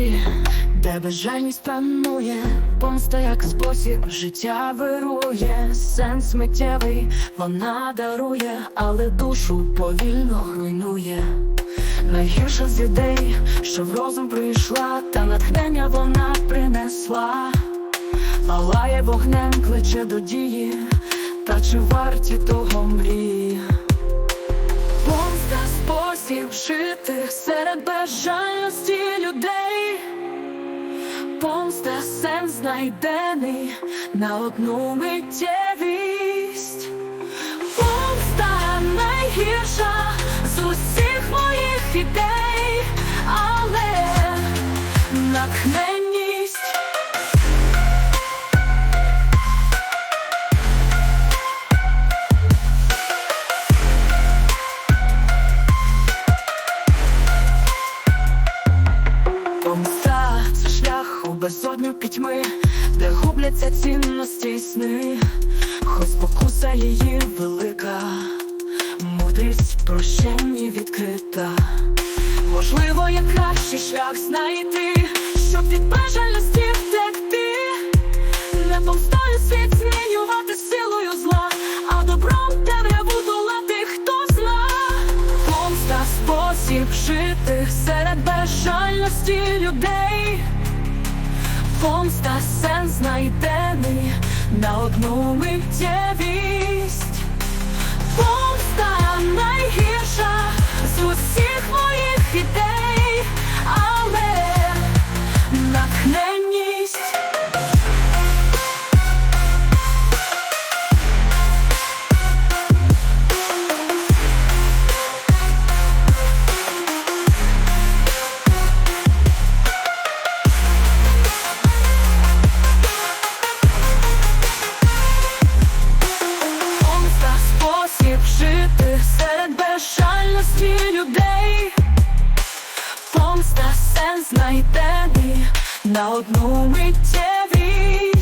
душі, де безжальність панує, помста як спосіб життя вирує, сенс миттєвий вона дарує, але душу повільно руйнує. Найгірша з ідей, що в розум прийшла, та натхнення вона принесла, палає вогнем, кличе до дії, та чи варті того мрії? Жити серед бажальності людей. Помста сенс знайдений на одну миттєвість. Помста найгірша з усіх моїх ідей, але натхненність. Безодню пітьми, де губляться цінності й сни, хоч спокуса її велика, мудрість прощенні відкрита. Можливо, є кращий шлях знайти, щоб від бажальності втекти, не помстою світ змінювати силою зла, а добром темряву долати, хто зна. Помста спосіб жити серед безжальності людей. Помста сенс знайдений на одну миттєвість. Жити серед безжальності людей. Помста сенс знайдений на одну миттєвість.